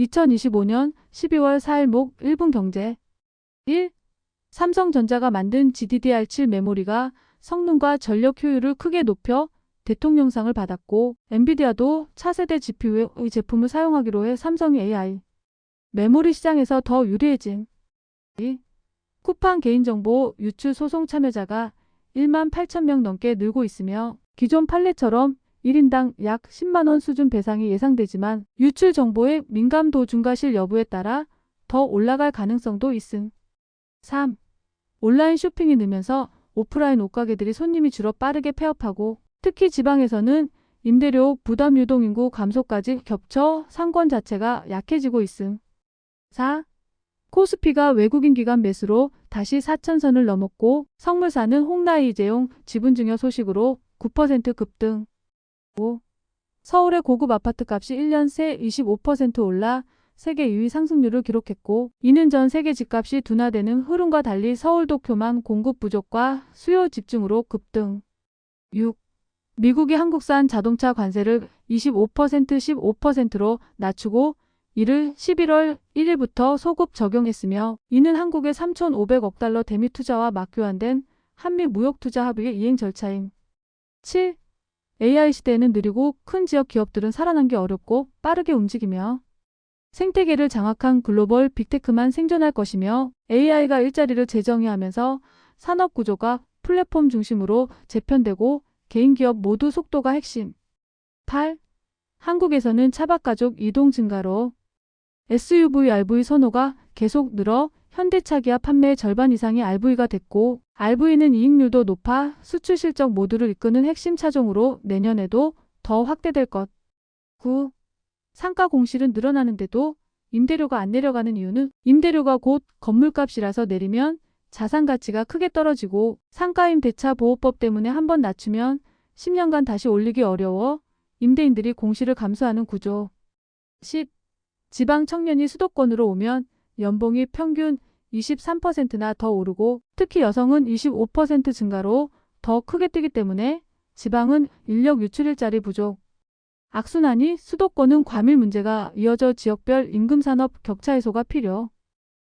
2025년 12월 4일 목 1분 경제 1. 삼성전자가 만든 GDDR7 메모리가 성능과 전력 효율을 크게 높여 대통령상을 받았고 엔비디아도 차세대 GPU의 제품을 사용하기로 해 삼성이 AI 메모리 시장에서 더 유리해진 2. 쿠팡 개인정보 유출 소송 참여자가 1만 8천 명 넘게 늘고 있으며 기존 판례처럼 1인당 약 10만 원 수준 배상이 예상되지만 유출 정보의 민감도 중과실 여부에 따라 더 올라갈 가능성도 있음. 3. 온라인 쇼핑이 늘면서 오프라인 옷가게들이 손님이 줄어 빠르게 폐업하고 특히 지방에서는 임대료 부담 유동 인구 감소까지 겹쳐 상권 자체가 약해지고 있음. 4. 코스피가 외국인 기관 매수로 다시 4천선을 넘었고 성물사는 홍나이 이재용 지분 증여 소식으로 9% 급등. 5. 서울의 고급 아파트 값이 1년 새 25% 올라 세계 2위 상승률을 기록했고 이는 전 세계 집값이 둔화되는 흐름과 달리 서울도 교만 공급 부족과 수요 집중으로 급등. 6. 미국이 한국산 자동차 관세를 25% 15%로 낮추고 이를 11월 1일부터 소급 적용했으며 이는 한국의 3,500억 달러 대미 투자와 맞교환된 한미 무역 투자 합의의 이행 절차임. 7. AI 시대에는 느리고 큰 지역 기업들은 살아남기 어렵고 빠르게 움직이며 생태계를 장악한 글로벌 빅테크만 생존할 것이며 AI가 일자리를 재정의하면서 산업 구조가 플랫폼 중심으로 재편되고 개인 기업 모두 속도가 핵심. 8. 한국에서는 차박 가족 이동 증가로 SUV, RV 선호가 계속 늘어 현대차 기아 판매의 절반 이상이 RV가 됐고 RV는 이익률도 높아 수출 실적 모두를 이끄는 핵심 차종으로 내년에도 더 확대될 것. 9. 상가 공실은 늘어나는데도 임대료가 안 내려가는 이유는 임대료가 곧 건물값이라서 내리면 자산 가치가 크게 떨어지고 상가임 대차 보호법 때문에 한 번 낮추면 10년간 다시 올리기 어려워 임대인들이 공실을 감수하는 구조. 10. 지방 청년이 수도권으로 오면 연봉이 평균 23%나 더 오르고 특히 여성은 25% 증가로 더 크게 뜨기 때문에 지방은 인력 유출 일자리 부족. 악순환이 수도권은 과밀 문제가 이어져 지역별 임금 산업 격차 해소가 필요.